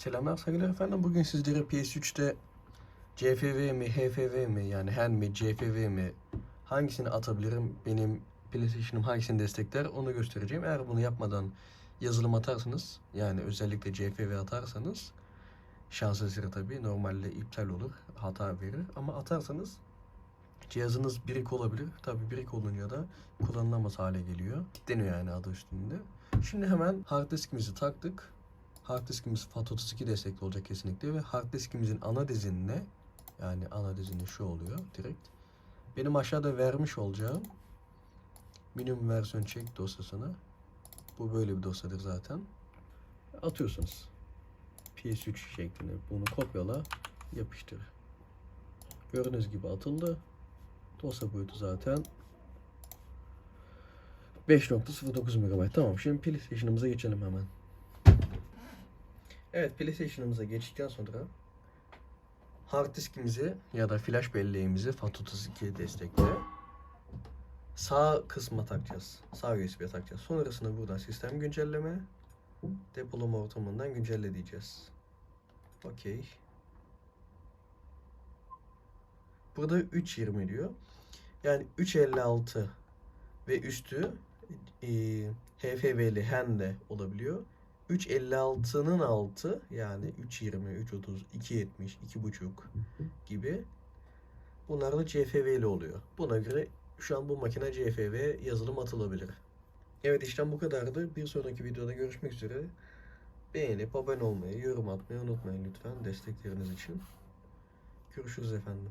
Selamlar saygılar efendim. Bugün sizlere PS3'te CFV mi, HFV mi yani HEN mi, CFV mi hangisini atabilirim, benim PlayStation'ım hangisini destekler onu göstereceğim. Eğer bunu yapmadan yazılım atarsınız yani özellikle CFV atarsanız şans eseri tabii normalde iptal olur, hata verir ama atarsanız cihazınız birik olabilir. Tabii birik olunca da kullanılamaz hale geliyor. Kilitleniyor yani adı üstünde. Şimdi hemen hard diskimizi taktık. Hard diskimiz FAT32 destekli olacak kesinlikle ve hard diskimizin ana dizinine yani ana dizini şu oluyor direkt. Benim aşağıda vermiş olacağım minimum versiyon check dosyasını. Bu böyle bir dosyadır zaten. Atıyorsunuz. PS3 şeklinde bunu kopyala yapıştır. Gördüğünüz gibi atıldı. Dosya boyutu zaten 5.09 MB. Tamam şimdi PlayStation'ımıza geçelim hemen. Evet PlayStation'ımıza geçtikten sonra hard diskimizi ya da flash belleğimizi FAT32 destekle sağ kısma takacağız. Sağ USB'ye takacağız. Sonrasında buradan sistem güncelleme depolama ortamından güncelle diyeceğiz. Okey. Burada 3.20 diyor. Yani 3.56 ve üstü e, HFV'li HEN de olabiliyor. 3.56'nın altı yani 3.20, 3.30, 2.70, 2.5 gibi bunlar da CFV'li oluyor. Buna göre şu an bu makine CFV yazılım atılabilir. Evet işlem bu kadardı. Bir sonraki videoda görüşmek üzere. Beğenip abone olmayı, yorum atmayı unutmayın lütfen destekleriniz için. Görüşürüz efendim.